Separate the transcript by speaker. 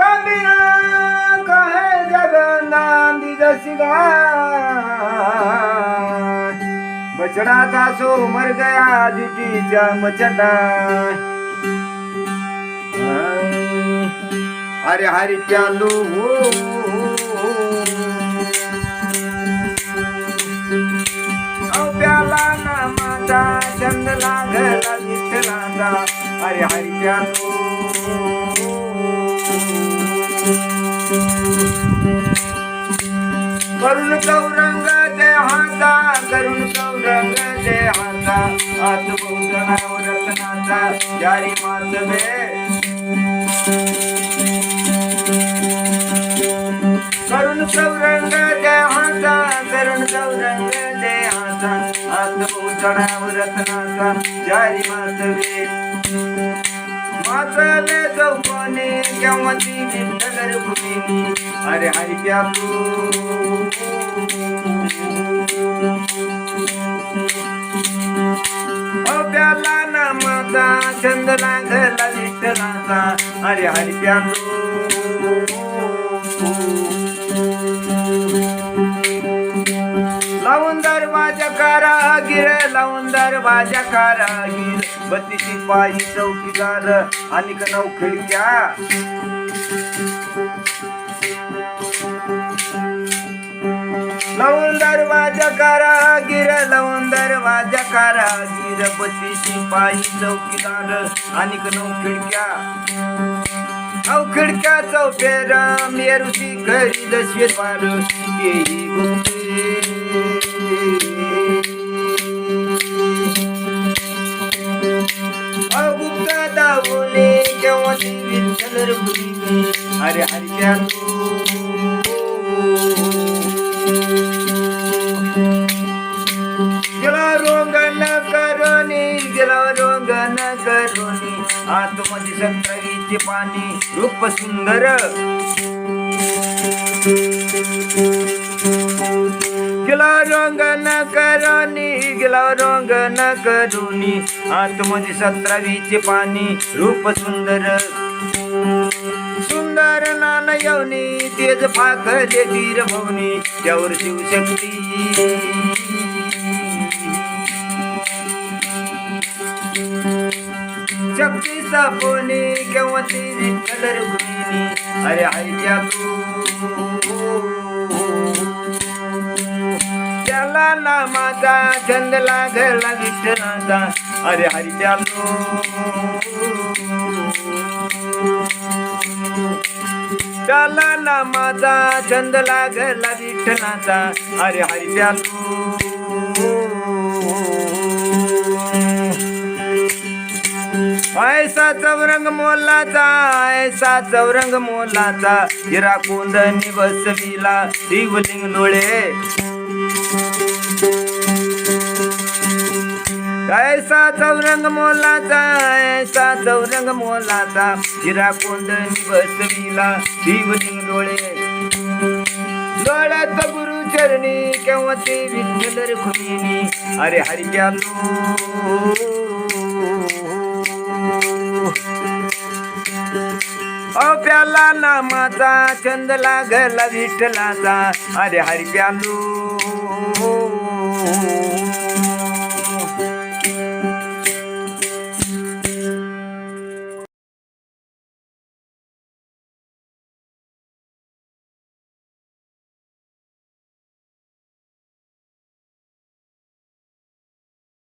Speaker 1: काबिना कहे जगनांदी जसी गाय बछड़ा था सो मर गया जुटी मचटा अरे हरि प्यालो। हो अहो प्याला ना माझा चंद लागला विठ्ठलाचा अरे हरि प्यालो। करुण चौरंग दे हाता करुण चौरंग दे हाता. हात बहुत रत्नाचा जारी मातवे करुण चौरंग दे हाता करुण चौरंग दे हाता. हात बहुत रत्नाचा जारी मातवे मातले चौकोनी केव्हा ती नगर भूमी? अरे हरि प्यालो प्याला ना माझा छंद लागला विठ्ठलाचा अरे हरि गिर लावून दरवाजा कारागीर. लावून दरवाजा बत्तीची पायी चौकीदार आणि नऊ खिडक्या लावून दरवाजा कारागीर लावून दरवाजा कारागीर. बत्तीची पायी चौकीदार आणि नऊ खिडक्या खिडक्या चौफेर मेरूची घरी दशे पार येई केव्हा विठ्ठल भुली अरे हरिया गेला रोंगण करोनी गेला रोंगण करोनी आतमध्ये संतरीचे पाणी रूप सुंदर गेला न करोनी गेला न करोनी. आतमध्ये सतरावीचे पाणी रूप सुंदर. सुंदर नान यवनी तेज पाखले वीर भवनी. त्यावर शिवशक्ती. शक्ती सापोनी केव्हा ती कलर भूमिनी अरे हरिया त्याला माझा छंद लागला विठ्ठलाचा अरे हरिया ना माझा छंद लागला विठ्ठलाचा अरे हरिया ऐसा चौरंग मोलाचा ऐसा चौरंग मोलाचा. हिरा कोंदणी बसविला शिवलिंग डोळे. ऐसा चौरंग मोलाचा ऐसा चौरंग मोलाचा हिरा कोंदणी बसविला शिवलिंग डोळे डोळ्यात गुरु चरणी केव्हा ते विठ्ठल खुमिनी अरे हरि ओ प्याला नामाचा छंद लागला विठ्ठलाचा. अरे हरि प्यालू